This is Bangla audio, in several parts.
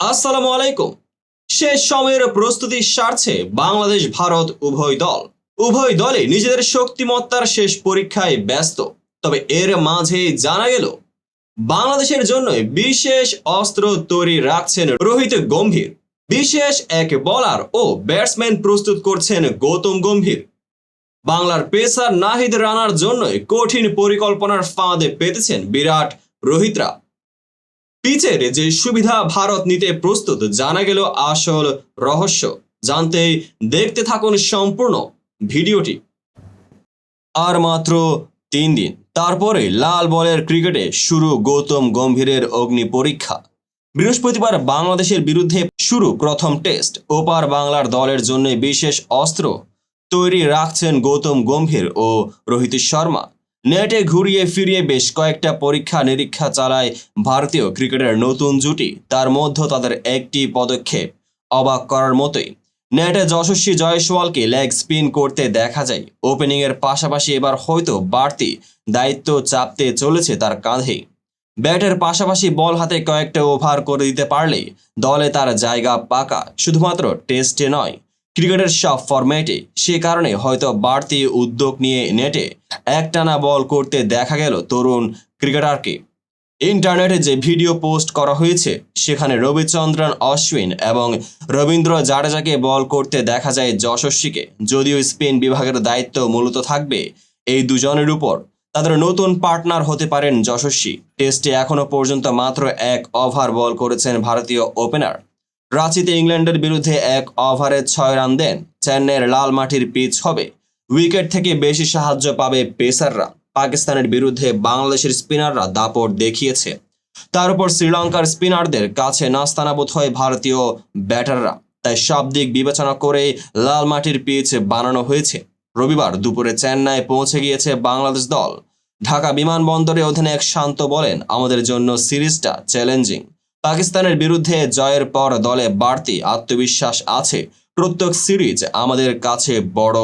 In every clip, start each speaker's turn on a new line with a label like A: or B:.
A: আসসালামু আলাইকুম। শেষ সময়ের প্রস্তুতি সারছে বাংলাদেশ ভারত উভয় দল। উভয় দলে নিজেদের শক্তিমত্তার শেষ পরীক্ষায় ব্যস্ত। তবে এর মাঝে জানা গেল, বাংলাদেশের জন্য বিশেষ অস্ত্র তৈরি রাখছেন রোহিত গম্ভীর। বিশেষ এক বলার ও ব্যাটসম্যান প্রস্তুত করছেন গৌতম গম্ভীর। বাংলার পেসার নাহিদ রানার জন্যই কঠিন পরিকল্পনার ফাঁদে পেতেছেন বিরাট রোহিতরা। পিচের যে সুবিধা ভারত নিতে প্রস্তুত, জানা গেল আসল রহস্য। জানতে দেখতে থাকুন সম্পূর্ণ ভিডিওটি। আর মাত্র তিন দিন, তারপরে লাল বলের ক্রিকেটে শুরু গৌতম গম্ভীরের অগ্নি পরীক্ষা। বৃহস্পতিবার বাংলাদেশের বিরুদ্ধে শুরু প্রথম টেস্ট। ওপার বাংলার দলের জন্য বিশেষ অস্ত্র তৈরি রাখছেন গৌতম গম্ভীর ও রোহিত শর্মা। নেটে ঘুরিয়ে ফিরিয়ে বেশ কয়েকটা পরীক্ষা নিরীক্ষা চালায় ভারতীয় ক্রিকেটের নতুন জুটি। তার মধ্যে তাদের একটি পদক্ষেপ। অবাক করার মতোই, নেটে যশস্বী জয়সওয়ালকে লেগ স্পিন করতে দেখা যায়। ওপেনিংয়ের পাশাপাশি এবার হয়তো বাড়তি দায়িত্ব চাপতে চলেছে তার কাঁধে। ব্যাটের পাশাপাশি বল হাতে কয়েকটা ওভার করে দিতে পারলে দলে তার জায়গা পাকা। শুধুমাত্র টেস্টে নয় ক্রিকেটের সব ফরম্যাটে সে কারণে হয়তো বাড়তি উদ্যোগ নিয়ে নেটে একটানা বল করতে দেখা গেল তরুণ ক্রিকেটারকে। ইন্টারনেটে যে ভিডিও পোস্ট করা হয়েছে, সেখানে রবিচন্দ্রন অশ্বিন এবং রবীন্দ্র জাডেজাকে বল করতে দেখা যায় যশস্বীকে। যদিও স্পেন বিভাগের দায়িত্ব মূলত থাকবে এই দুজনের উপর। তাদের নতুন পার্টনার হতে পারেন যশস্বী। টেস্টে এখনও পর্যন্ত মাত্র এক ওভার বল করেছেন ভারতীয় ওপেনার রাঁচিতে ইংল্যান্ডের বিরুদ্ধে এক ওভারে ছয় রান দেন। চেন্নাইয়ের লাল মাটির পিচ হবে। উইকেট থেকে বেশি সাহায্য পাবে পেসাররা। পাকিস্তানের বিরুদ্ধে বাংলাদেশের স্পিনাররা দাপট দেখিয়েছে। তার উপর শ্রীলঙ্কার স্পিনারদের কাছে নাস্তানাবোধ হয় ভারতীয় ব্যাটাররা। তাই সব দিক বিবেচনা করে লাল মাটির পিচ বানানো হয়েছে। রবিবার দুপুরে চেন্নাই পৌঁছে গিয়েছে বাংলাদেশ দল। ঢাকা বিমানবন্দরে অধিনায়ক শান্ত বলেন, আমাদের জন্য সিরিজটা চ্যালেঞ্জিং। পাকিস্তানের বিরুদ্ধে জয়ের পর দলে বাড়তি আত্মবিশ্বাস আছে। প্রত্যেক সিরিজ আমাদের কাছে বড়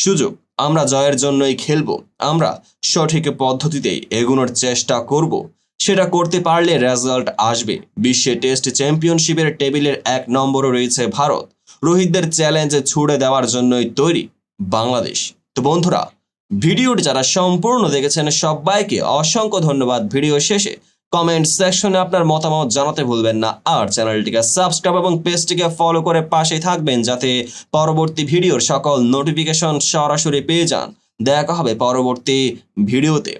A: সুযোগ। আমরা জয়ের জন্যই খেলব। আমরা সঠিক পদ্ধতিতেই এগোনোর চেষ্টা করব। সেটা করতে পারলে রেজাল্ট আসবে। বিশ্বে টেস্ট চ্যাম্পিয়নশিপের টেবিলের এক নম্বরও রয়েছে ভারত। রোহিতদের চ্যালেঞ্জ ছুড়ে দেওয়ার জন্যই তৈরি বাংলাদেশ। তো বন্ধুরা, ভিডিওটি যারা সম্পূর্ণ দেখেছেন সবাইকে অসংখ্য ধন্যবাদ। ভিডিও শেষে কমেন্ট সেকশনে আপনার মতামত জানাতে ভুলবেন না। আর চ্যানেলটিকে সাবস্ক্রাইব এবং পেজটিকে ফলো করে পাশেই থাকবেন যাতে পরবর্তী ভিডিওর সকল নোটিফিকেশন সরাসরি পেয়ে যান। দেখা হবে পরবর্তী ভিডিওতে।